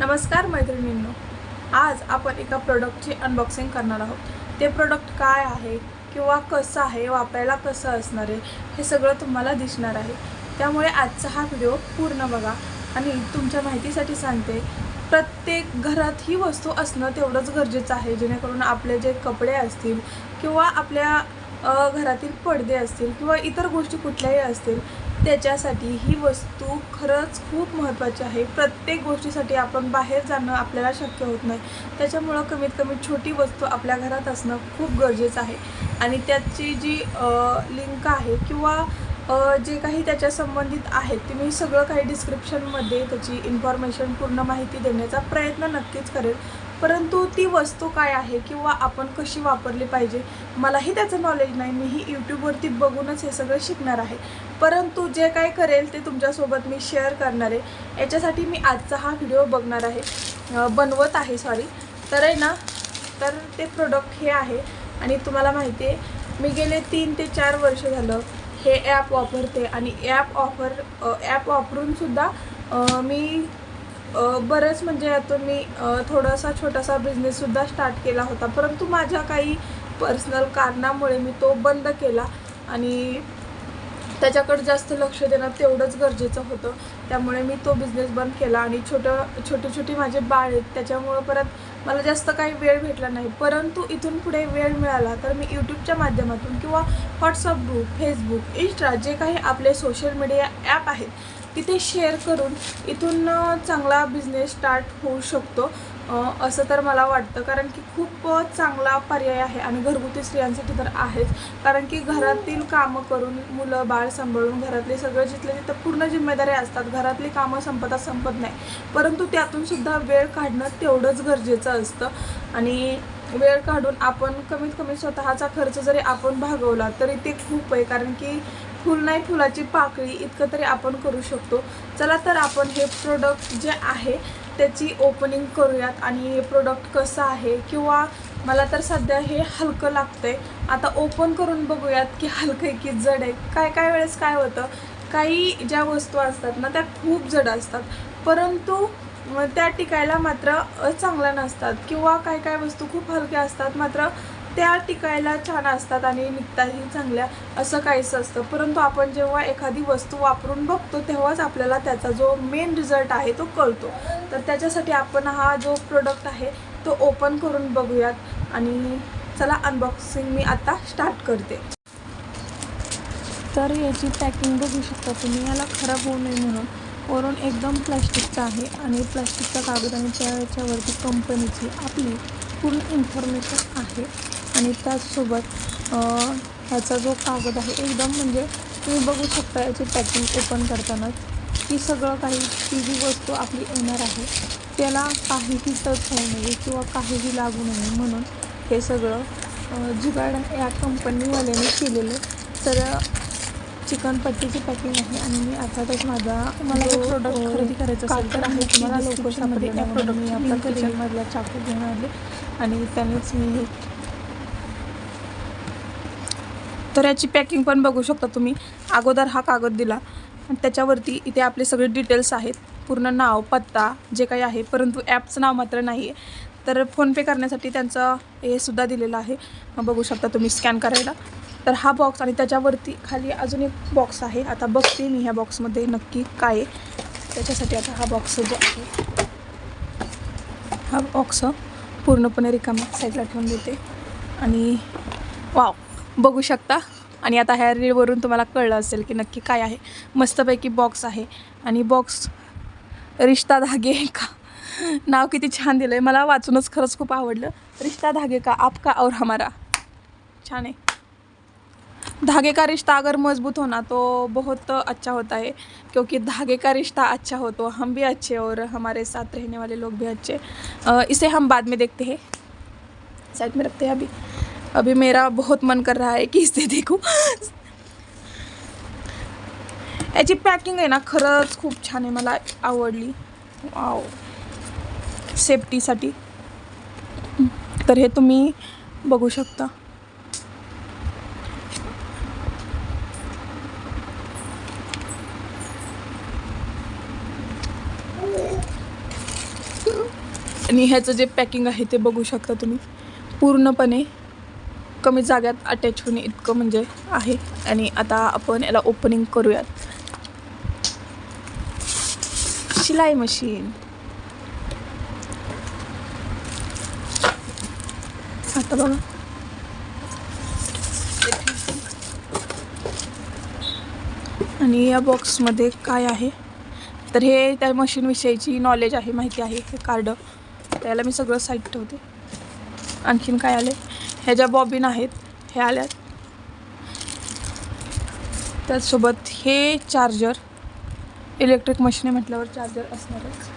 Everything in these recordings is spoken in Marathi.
नमस्कार मैत्रिणींनो. आज आपण एका प्रोडक्टची अनबॉक्सिंग करणार आहोत. ते प्रोडक्ट काय आहे किंवा कसं आहे वापरायला कसं असणार आहे हे सगळं तुम्हाला दिसणार आहे. त्यामुळे आजचा हा व्हिडिओ पूर्ण बघा आणि तुमच्या माहितीसाठी सांगते प्रत्येक घरात ही वस्तू असणं तेवढंच गरजेचं आहे. जेणेकरून आपले जे कपडे असतील किंवा आपल्या घरातील पडदे असतील किंवा इतर गोष्टी कुठल्याही असतील त्याच्यासाठी ही वस्तू खरंच खूप महत्त्वाची आहे. प्रत्येक गोष्टीसाठी आपण बाहेर जाणं आपल्याला शक्य होत नाही. त्याच्यामुळं कमीत कमी छोटी वस्तू आपल्या घरात असणं खूप गरजेचं आहे. आणि त्याची जी लिंक आहे किंवा जे काही त्याच्या संबंधित आहेत ते मी सगळं काही डिस्क्रिप्शनमध्ये त्याची इन्फॉर्मेशन पूर्ण माहिती देण्याचा प्रयत्न नक्कीच करेल. परंतु ती वस्तू काय आहे किंवा आपण कशी वापरली पाहिजे? मलाही त्याचं नॉलेज नाही. मीही यूट्यूबवरती बघूनच हे सगळं शिकणार आहे. परंतु जे काय करेल ते तुमच्यासोबत मी शेअर करणार आहे. याच्यासाठी मी आजचा हा व्हिडिओ बघणार आहे. बनवत आहे सॉरी तर आहे ना तर ते प्रोडक्ट हे आहे. आणि तुम्हाला माहिती आहे मी गेले तीन ते चार वर्ष झालं हे ॲप वापरते. आणि ॲप ऑफर ॲप वापरूनसुद्धा मी बरंच म्हणजे यातून मी थोडासा छोटासा बिझनेससुद्धा स्टार्ट केला होता. परंतु माझ्या काही पर्सनल कारणामुळे मी तो बंद केला आणि त्याच्याकडे जास्त लक्ष देणं तेवढंच गरजेचं होतं. त्यामुळे मी तो बिझनेस बंद केला आणि छोटं छोटी छोटी माझे बाळ आहेत त्याच्यामुळं परत मला जास्त काही वेळ भेटला नाही. परंतु इथून पुढे वेळ मिळाला तर मी यूट्यूबच्या माध्यमातून किंवा व्हॉट्सअप ग्रुप फेसबुक इंस्टा जे काही आपले सोशल मीडिया ॲप आहेत तिथे शेअर करून इथून चांगला बिझनेस स्टार्ट होऊ शकतो असं तर मला वाटतं. कारण की खूप चांगला पर्याय आहे आणि घरगुती स्त्रियांसाठी तर आहेच. कारण की घरातील कामं करून मुलं बाळ सांभाळून घरातले सगळं जिथले तिथं पूर्ण जिम्मेदारी असतात. घरातली कामं संपता संपत नाही. परंतु त्यातून सुद्धा वेळ काढणं तेवढंच गरजेचं असतं. आणि वेळ काढून आपण कमीत कमी स्वतःचा खर्च जरी आपण भागवला तरी ते खूप आहे. कारण की फुल नाही फुलाची पाकळी इतकं तरी आपण करू शकतो. चला तर आपण हे प्रोडक्ट जे आहे त्याची ओपनिंग करूयात आणि हे प्रोडक्ट कसं आहे किंवा मला तर सध्या हे हलकं लागतंय. आता ओपन करून बघूयात की हलकं आहे की जड आहे. काय काय वेळेस काय होतं? काही ज्या वस्तू असतात ना त्या खूप जड असतात. परंतु त्या टिकायला मात्र चांगल्या नसतात किंवा काय काय वस्तू खूप हलक्या असतात. मात्र त्या टिकायला छान असतात आणि निघताही चांगल्या असं काहीच असतं. परंतु आपण जेव्हा एखादी वस्तू वापरून बघतो तेव्हाच आपल्याला त्याचा जो मेन रिझल्ट आहे तो कळतो. तर त्याच्यासाठी आपण हा जो प्रोडक्ट आहे तो ओपन करून बघूयात आणि चला अनबॉक्सिंग मी आता स्टार्ट करते. तर याची पॅकिंग बघू शकता तुम्ही. याला खराब होऊ नये म्हणून. वरून एकदम प्लॅस्टिकचा आहे आणि प्लॅस्टिकचा कागद आणि त्याच्यावरती याच्यावरती कंपनीची आपली पूर्ण इन्फॉर्मेशन आहे. आणि त्याचसोबत ह्याचा जो कागद आहे एकदम म्हणजे तुम्ही बघू शकता याची पॅकिंग ओपन करताना की सगळं काही ती जी वस्तू आपली येणार आहे त्याला काहीही टच होऊ नये किंवा काहीही लागू नये म्हणून हे सगळं जुगाड या कंपनीवाल्याने केलेलं तर चिकन पट्टीची पॅकिंग आहे आणि मी अर्थातच माझा मला जो, हे प्रोडक्ट अ, खरेदी करायचं असेल तर आहे तुम्हाला ती लवकर description सापडेल मध्ये या प्रोडक्ट मी आपल्या. किचनमधला चाकू घेऊन आले आणि त्यानेच मी हे तर याची पॅकिंग पण बघू शकता तुम्ही. अगोदर हा कागद दिला. आणि त्याच्यावरती इथे आपले सगळे डिटेल्स आहेत. पूर्ण नाव पत्ता जे काही आहे. परंतु ॲपचं नाव मात्र नाही आहे तर फोनपे करण्यासाठी त्यांचं हे सुद्धा दिलेलं आहे. बघू शकता तुम्ही स्कॅन करायला. तर हा बॉक्स आणि त्याच्यावरती खाली अजून एक बॉक्स आहे. आता बघते मी ह्या बॉक्समध्ये नक्की काय आहे. त्याच्यासाठी आता हा बॉक्स जो आहे हा बॉक्स पूर्णपणे रिकामा साईडला ठेवून देते. आणि वाव बघू शकता. आणि आता ह्या रीलवरून तुम्हाला कळलं असेल की नक्की काय आहे. मस्तपैकी बॉक्स आहे. आणि बॉक्स रिश्ता धागे का? नाव किती छान दिलं आहे मला वाचूनच खरंच खूप आवडलं. रिश्ता धागे का? आपका और हमारा? छान आहे. धागे का रिश्ता अगर मजबूत होना तो बहुत अच्छा होता है. क्योंकि धागे का रिश्ता अच्छा हो तो हम भी अच्छे और हमारे साथ रहने वाले लोग भी अच्छे. इसे हम बाद में देखते हैं. साइड में रखते हैं अभी. अभी मेरा बहुत मन कर रहा है की इसे देखू। याची पॅकिंग आहे ना खरंच खूप छान आहे मला आवडली. आव सेफ्टीसाठी तर हे तुम्ही बघू शकता. आणि ह्याचं जे पॅकिंग आहे ते बघू शकता तुम्ही. पूर्णपणे कमी जाग्यात अटॅच होणे इतकं म्हणजे आहे. आणि आता आपण याला ओपनिंग करूयात. शिलाई मशीन आता बघा. आणि या बॉक्समध्ये काय आहे? तर हे त्या मशीनविषयीची नॉलेज आहे माहिती आहे हे कार्ड त्याला मी सगळं साईट ठेवते. आणखीन काय आले ह्या ज्या बॉबिन आहेत हे आल्यात. त्याचसोबत हे चार्जर इलेक्ट्रिक मशीन आहे म्हटल्यावर चार्जर असणारच.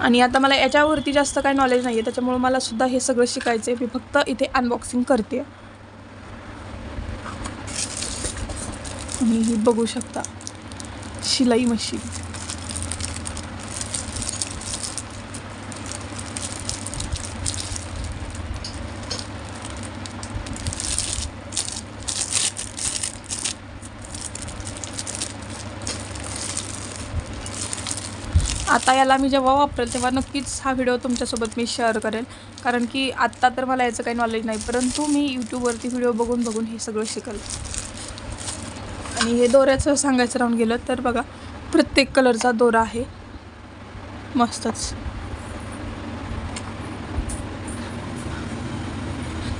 आणि आता मला याच्यावरती जास्त काही नॉलेज नाही आहे त्याच्यामुळं मला सुद्धा हे सगळं शिकायचं आहे मी फक्त इथे अनबॉक्सिंग करते आणि ही बघू शकता शिलाई मशीन आता याला मी जेव्हा वापरेल तेव्हा नक्कीच हा व्हिडिओ तुमच्यासोबत मी शेअर करेल. कारण की आत्ता तर मला याचं काही नॉलेज नाही परंतु मी यूट्यूबवरती व्हिडिओ बघून बघून हे सगळं शिकल. आणि हे दोऱ्याचं सांगायचं राहून गेलं तर बघा प्रत्येक कलरचा दोरा आहे. मस्तच.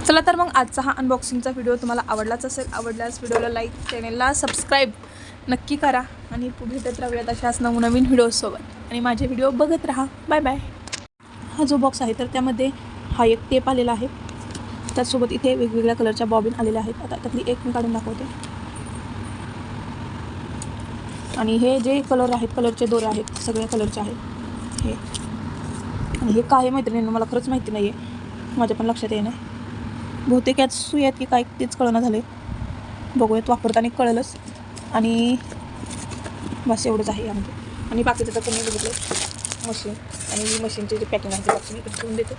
चला तर मग आजचा हा अनबॉक्सिंगचा व्हिडिओ तुम्हाला आवडलाच असेल आवडल्यास व्हिडिओला लाईक चॅनेलला सबस्क्राईब नक्की करा आणि भेटत राहूयात अशाच नवनवीन व्हिडिओसोबत. आणि माझे व्हिडिओ बघत राहा. बाय बाय हा जो बॉक्स आहे तर त्यामध्ये हा एक टेप आलेला आहे. त्याचसोबत इथे वेगवेगळ्या कलरच्या बॉबिन आलेल्या आहेत. आता त्यातली एक मी काढून दाखवते. आणि हे जे कलर आहेत कलरचे दोरे आहेत सगळ्या कलरचे आहेत. हे. आणि हे काय आहे मैत्रिणींनो मला खरंच माहिती नाही आहे माझ्या पण लक्षात येत बहुतेक यात सुई आहेत की काय तेच कळणं झाले बघूयात वापरताना कळेलच. आणि बस एवढंच आहे यामध्ये आणि बाकीचं तर तुम्ही बघितलं मशीन आणि ही मशीनचे जे पॅकिंग आहे ते बॉक्स मी ठेवून देते.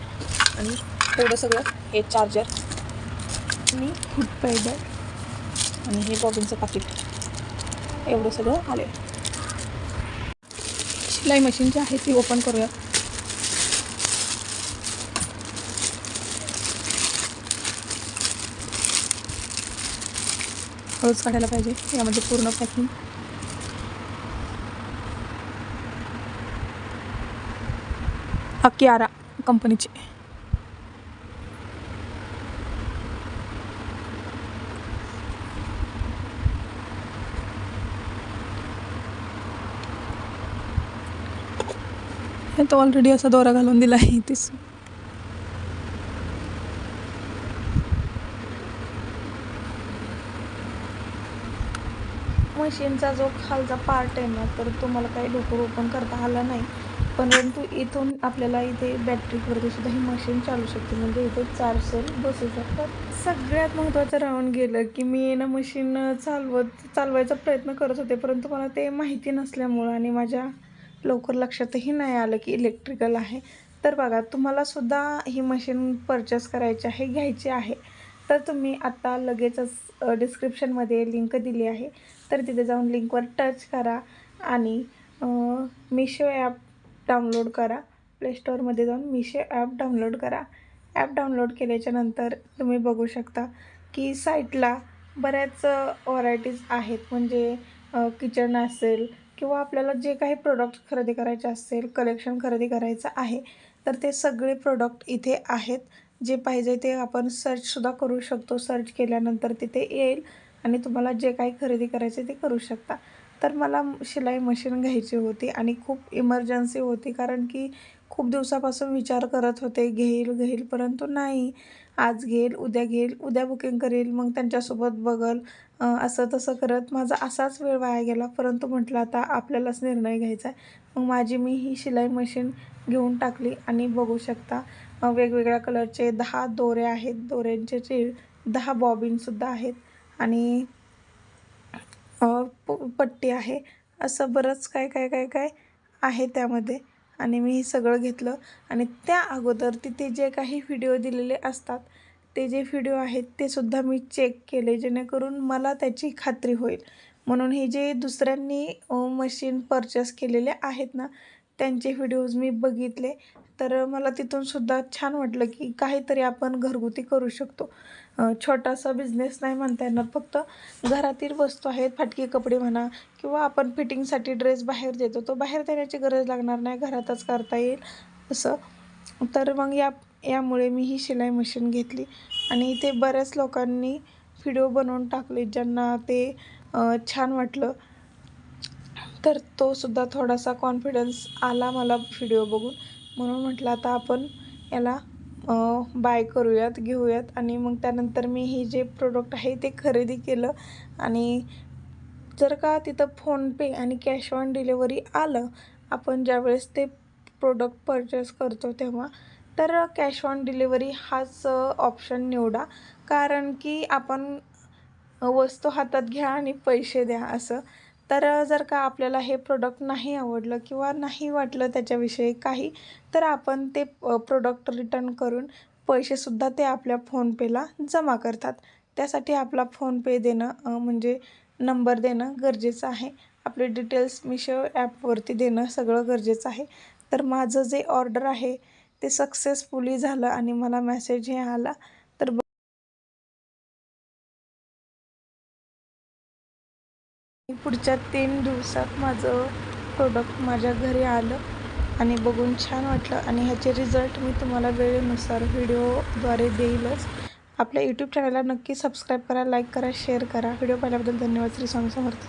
आणि तेवढं सगळं हे चार्जर आणि फूड पायडर आणि हे बॉबिनचं पाकिट एवढं सगळं आले शिलाई मशीन जे आहे ती ओपन करूया हळूच काढायला पाहिजे. यामध्ये पूर्ण पॅकिंग हा कियारा कंपनीचे. हे तो ऑलरेडी असा दोरा घालून दिला आहे तीच. मशीनचा जो खालचा पार्ट आहे ना तर तुम्हाला काही लवकर ओपन करता आला नाही. परंतु इथून आपल्याला इथे बॅटरीवरती सुद्धा ही मशीन चालू शकते. म्हणजे इथे चार सेल बसू शकतात. सगळ्यात महत्त्वाचं राहून गेलं की मी ना मशीन चालवत चालवायचा प्रयत्न करत होते. परंतु मला ते माहिती नसल्यामुळं आणि माझ्या लवकर लक्षातही नाही आलं की इलेक्ट्रिकल आहे. तर बघा तुम्हाला सुद्धा ही मशीन परचेस करायची आहे घ्यायची आहे. तर तुम्ही आत्ता लगेचच डिस्क्रिप्शनमध्ये लिंक दिली आहे. तर तिथे जाऊन लिंकवर टच करा आणि मिशो ॲप डाउनलोड करा. प्ले स्टोअरमध्ये जाऊन मिशो ॲप डाउनलोड करा. ॲप डाउनलोड केल्याच्यानंतर तुम्ही बघू शकता की साईटला बऱ्याच व्हरायटीज आहेत. म्हणजे किचन असेल किंवा आपल्याला जे काही प्रोडक्ट खरेदी करायचे असेल कलेक्शन खरेदी करायचं आहे तर ते सगळे प्रोडक्ट इथे आहेत. जे पाहिजे ते आपण सर्चसुद्धा करू शकतो. सर्च केल्यानंतर तिथे येईल आणि तुम्हाला जे काही खरेदी करायचे ते करू शकता. तर मला शिलाई मशीन घ्यायची होती आणि खूप इमर्जन्सी होती कारण की खूप दिवसापासून विचार करत होते घेईल घेईल परंतु नाही. आज घेईल उद्या घेईल उद्या बुकिंग करेल मग त्यांच्यासोबत बघल असं तसं करत माझा असाच वेळ वाया गेला. परंतु म्हटलं आता आपल्यालाच निर्णय घ्यायचा आहे. मग माझी मी ही शिलाई मशीन घेऊन टाकली आणि बघू शकता. वेगवेगळ्या कलरचे दहा दोरे आहेत. दोऱ्यांचे जे दहा बॉबिनसुद्धा आहेत. आणि पट्टी आहे. असं बरंच काय काय काय काय आहे त्यामध्ये. आणि मी हे सगळं घेतलं. आणि त्या अगोदर तिथे जे काही व्हिडिओ दिलेले असतात ते जे व्हिडिओ आहेत ते सुद्धा मी चेक केले जेणेकरून मला त्याची खात्री होईल. म्हणून हे जे दुसऱ्यांनी मशीन परचेस केलेले आहेत ना त्यांचे व्हिडिओज मी बघितले. तर मला तिथून सुद्धा छान वाटलं की काहीतरी आपण घरगुती करू शकतो. छोटासा बिझनेस नाही म्हणता येणार फक्त घरातील वस्तू आहेत फाटकी कपडे म्हणा किंवा आपण फिटिंगसाठी ड्रेस बाहेर देतो तो बाहेर देण्याची गरज लागणार नाही घरातच करता येईल असं. तर मग या यामुळे मी ही शिलाई मशीन घेतली आणि ते बऱ्याच लोकांनी व्हिडिओ बनवून टाकले ज्यांना ते छान वाटलं. तर तो सुद्धा थोडासा कॉन्फिडन्स आला मला व्हिडिओ बघून. म्हणून म्हटलं आता आपण याला बाय करूयात घेऊयात. आणि मग त्यानंतर मी हे जे प्रोडक्ट आहे ते खरेदी केलं. आणि जर का तिथं फोनपे आणि कॅश ऑन डिलेवरी आलं आपण ज्यावेळेस ते प्रोडक्ट परचेस करतो तेव्हा तर कॅश ऑन डिलेवरी हाच ऑप्शन निवडा. कारण की आपण वस्तू हातात घ्या आणि पैसे द्या असं. तर जर का आपल्याला हे प्रोडक्ट नाही आवडलं किंवा नाही वाटलं त्याच्याविषयी काही तर आपण ते प्रोडक्ट रिटर्न करून पैसेसुद्धा ते आपल्या फोनपेला जमा करतात. त्यासाठी आपला फोनपे देणं म्हणजे नंबर देणं गरजेचं आहे. आपले डिटेल्स मिशो ॲपवरती देणं सगळं गरजेचं आहे. तर माझं जे ऑर्डर आहे ते सक्सेसफुली झालं आणि मला मेसेजही आला. पुढच्या तीन दिवसात माझं प्रोडक्ट माझ्या घरी आलं आणि बघून छान वाटलं आणि ह्याचे रिझल्ट मी तुम्हाला वेळेनुसार व्हिडिओद्वारे देईलच. आपल्या यूट्यूब चॅनलला नक्की सबस्क्राईब करा लाईक करा शेअर करा. व्हिडिओ पाहिल्याबद्दल धन्यवाद. श्री स्वामी समर्थ.